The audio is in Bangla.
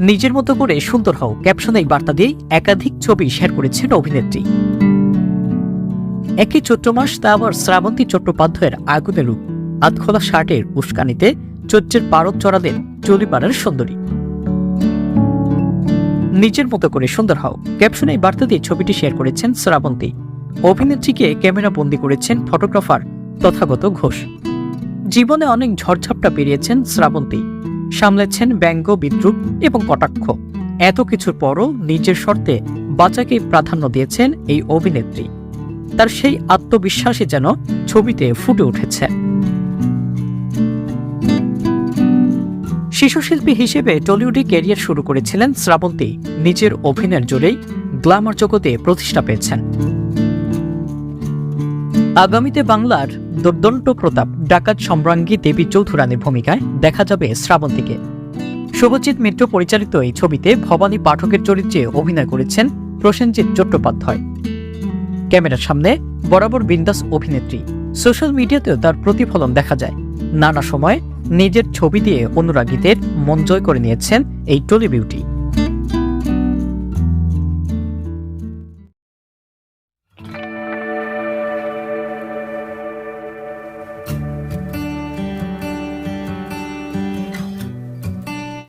নিজের মতো করে সুন্দর হও। ক্যাপশনে এই বার্তা দিয়েই একাধিক ছবি শেয়ার করেছেন অভিনেত্রী। একই চৈত্র মাস তা আবার শ্রাবন্তী চট্টোপাধ্যায়ের আগুনের রূপ। আতখোলা শার্টের উস্কানিতে চৈত্রের পারদ চড়াদের চলিপাড়ার সুন্দরী। নিজের মতো করে সুন্দর হও। ক্যাপশনে এই বার্তা দিয়ে ছবিটি শেয়ার করেছেন শ্রাবন্তী। অভিনেত্রীকে ক্যামেরা বন্দি করেছেন ফটোগ্রাফার তথাগত ঘোষ। জীবনে অনেক ঝড়ঝাপটা পেরিয়েছেন শ্রাবন্তী। সামলেছেন ব্যঙ্গ, বিদ্রুপ এবং কটাক্ষ। এত কিছুর পরও নিজের শর্তে বাঁচাকে প্রাধান্য দিয়েছেন এই অভিনেত্রী। তার সেই আত্মবিশ্বাসই যেন ছবিতে ফুটে উঠেছে। শিশুশিল্পী হিসেবে টলিউডে ক্যারিয়ার শুরু করেছিলেন শ্রাবন্তী। নিজের অভিনয়ের জোরেই গ্ল্যামার জগতে প্রতিষ্ঠা পেয়েছেন। আগামীতে বাংলার দুর্দন্ত প্রতাপ ডাকাত সম্রাঙ্গী দেবী চৌধুরানীর ভূমিকায় দেখা যাবে শ্রাবন্তীকে। শুভজিৎ মিত্র পরিচালিত এই ছবিতে ভবানী পাঠকের চরিত্রে অভিনয় করেছেন প্রসেনজিৎ চট্টোপাধ্যায়। ক্যামেরার সামনে বরাবর বিন্দাস অভিনেত্রী। সোশ্যাল মিডিয়াতেও তার প্রতিফলন দেখা যায়। নানা সময় নিজের ছবি দিয়ে অনুরাগীদের মন জয় করে নিয়েছেন এই টলি বিউটি